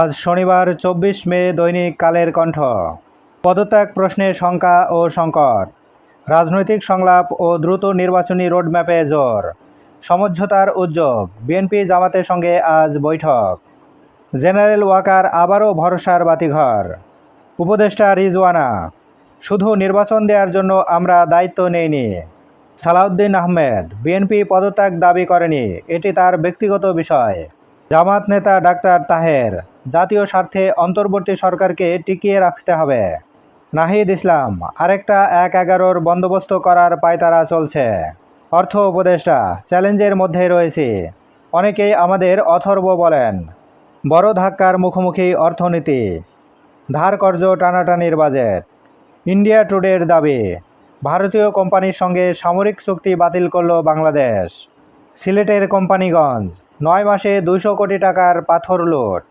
আজ শনিবার চব্বিশ মে দৈনিক কালের কণ্ঠ। পদত্যাগ প্রশ্নে শঙ্কা ও সংকট। রাজনৈতিক সংলাপ ও দ্রুত নির্বাচনী রোডম্যাপে জোর। সমঝোতার উদ্যোগ। বিএনপি জামাতের সঙ্গে আজ বৈঠক। জেনারেল ওয়াকার আবারও ভরসার বাতিঘর। উপদেষ্টা রিজওয়ানা, শুধু নির্বাচন দেওয়ার জন্য আমরা দায়িত্ব নেইনি। সালাউদ্দিন আহমেদ, বিএনপি পদত্যাগ দাবি করেনি। এটি তার ব্যক্তিগত বিষয়। জামাত নেতা ডাক্তার তাহের জাতীয় স্বার্থে অন্তর্বর্তী সরকারকে টিকিয়ে রাখতে হবে। নাহিদ ইসলাম, আরেকটা এক এগারোর বন্দোবস্ত করার পায়তারা চলছে। অর্থ উপদেষ্টা, চ্যালেঞ্জের মধ্যে রয়েছে। অনেকেই আমাদের অথর্ব বলেন, বড় ধাক্কার মুখোমুখি অর্থনীতি, ধার কর্য টানাটানির বাজেট। ইন্ডিয়া টুডের দাবি, ভারতীয় কোম্পানির সঙ্গে সামরিক চুক্তি বাতিল করল বাংলাদেশ। সিলেটের কোম্পানিগঞ্জ, নয় মাসে দুইশো কোটি টাকার পাথর লুট।